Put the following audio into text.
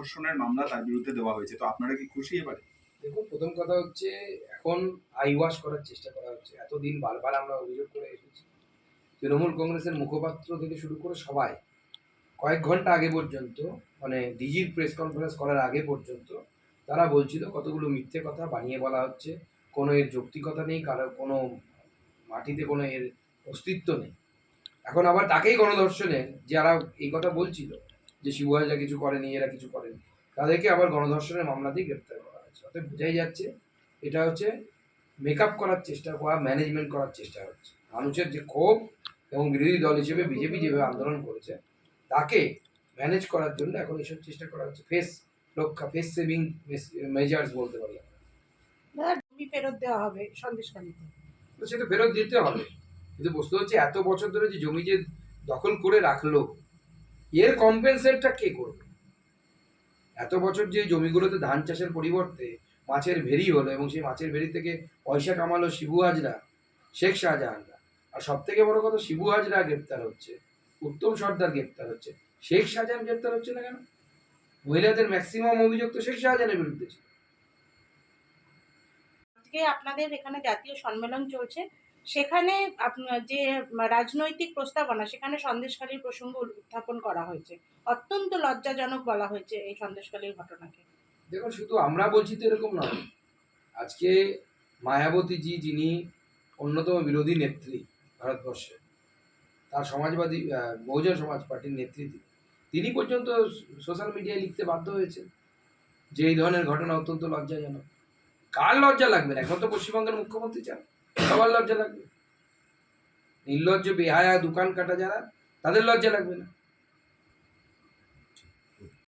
ধর্ষণের মামলা তার বিরুদ্ধে দেওয়া হয়েছে। তো আপনারা কি খুশি এবারে? দেখুন, প্রথম কথা হচ্ছে, এখন আই ওয়াশ করার চেষ্টা করা হচ্ছে। এতদিন বারবার আমরা অভিযোগ করে এসেছি। তৃণমূল কংগ্রেসের মুখপাত্র থেকে শুরু করে সবাই, কয়েক ঘণ্টা আগে পর্যন্ত মানে ডিজির প্রেস কনফারেন্স করার আগে পর্যন্ত, তারা বলছিল কতগুলো মিথ্যে কথা বানিয়ে বলা হচ্ছে। কোনো এর যৌক্তিকতা নেই কারোর কোনো মাটিতে কোনো এর অস্তিত্ব নেই। এখন আবার তাকেই গণধর্ষণে যারা এই কথা বলছিল যে শিবু কিছু করেনি এরা কিছু করেনি। তাদেরকে আবার গণধর্ষণের মামলা দিয়ে গ্রেপ্তার করা হয়েছে। অর্থাৎ বোঝাই যাচ্ছে এটা হচ্ছে মেকআপ করার চেষ্টা করা ম্যানেজমেন্ট করার চেষ্টা হচ্ছে। মানুষের যে ক্ষোভ এবং বিরোধী দল হিসেবে বিজেপি যেভাবে আন্দোলন করেছে তাকে ম্যানেজ করার জন্য এখন এসব চেষ্টা করা হচ্ছে। ফেস রক্ষা ফেস সেভিং মেজার্স বলতে পারি জমি ফেরত দেওয়া হবে সেটা ফেরত দিতে হবে। কিন্তু বস্তু হচ্ছে এত বছর ধরে যে জমি যে দখল করে রাখল এর কম্পেনসেটটা কে করবে? এত বছর যে জমিগুলোতে ধান চাষের পরিবর্তে মাছের ভেরি হলো এবং সেই মাছের ভেরি থেকে পয়সা কামালো শিবু হাজরা, শেখ শাহজাহানরা আর সব থেকে বড় কথা শিবু হাজরা গ্রেপ্তার হচ্ছে, উত্তম সর্দার গ্রেপ্তার হচ্ছে। শেখ শাহজাহান গ্রেপ্তার হচ্ছে না কেন? মহিলাদের ম্যাক্সিমাম অভিযোগ তো শেখ শাহজাহানের বিরুদ্ধে ছিল। আপনাদের এখানে জাতীয় সম্মেলন চলছে। সেখানে যে রাজনৈতিক প্রস্তাবনা সেখানে সন্দেশখালীর প্রসঙ্গ উত্থাপন করা হয়েছে। অত্যন্ত লজ্জাজনক বলা হয়েছে এই সন্দেশখালীর ঘটনাকে। দেখুন, শুধু আমরা বলছি তো এরকম নয়। আজকে মায়াবতীজি, যিনি অন্যতম বিরোধী নেত্রী ভারতবর্ষে, তার সমাজবাদী বহুজন সমাজ পার্টির নেত্রী তিনি। তিনি পর্যন্ত সোশ্যাল মিডিয়ায় লিখতে বাধ্য হয়েছে যে এই ধরনের ঘটনা অত্যন্ত লজ্জাজনক। কার লজ্জা লাগবে না? এখন তো পশ্চিমবঙ্গের মুখ্যমন্ত্রী চান। সবার লজ্জা লাগবে। নির্লজ্জ বেহায়া দোকান কাটা যারা তাদের লজ্জা লাগবে না।